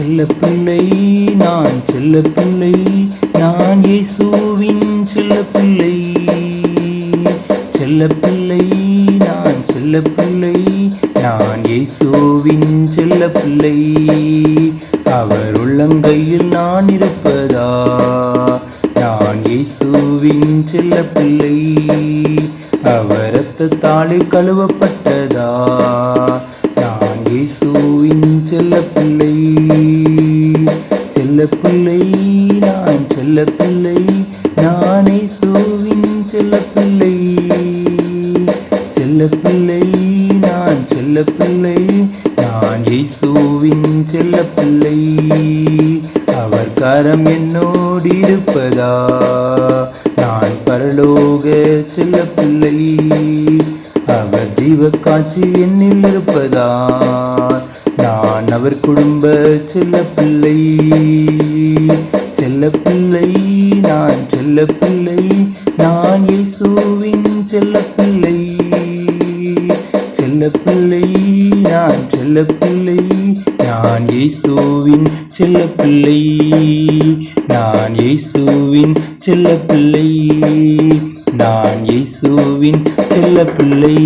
செல்ல பிள்ளை நான் செல்ல பிள்ளை நான் இயேசுவின் செல்ல பிள்ளை. செல்ல பிள்ளை நான் செல்ல பிள்ளை நான் இயேசுவின் செல்ல பிள்ளை. அவர் உள்ளங்கையில் நான் இருப்பதா? நான் இயேசுவின் செல்ல பிள்ளை. அவர் ரத்தத்தாலே கழுவப்பட்டதா? நான் இயேசுவின் செல்ல பிள்ளை. செல்ல பிள்ளை நான் செல்ல பிள்ளை நான் இயேசுவின் செல்ல பிள்ளை செல்ல பிள்ளை நான் செல்ல பிள்ளை நான் இயேசுவின் செல்ல பிள்ளை அவர் கரம் என்னோடு இருப்பதா? நான் பரலோக செல்ல பிள்ளை அவர் ஜீவ காட்சி என்னில் இருப்பதா? நான் அவர் குடும்ப செல்ல பிள்ளை செல்ல பிள்ளை நான் செல்ல பிள்ளை நான் இயேசுவின் செல்ல பிள்ளை செல்ல பிள்ளை நான் செல்ல பிள்ளை நான் இயேசுவின் செல்ல பிள்ளை நான் இயேசுவின் செல்ல பிள்ளை நான் இயேசுவின் செல்ல பிள்ளை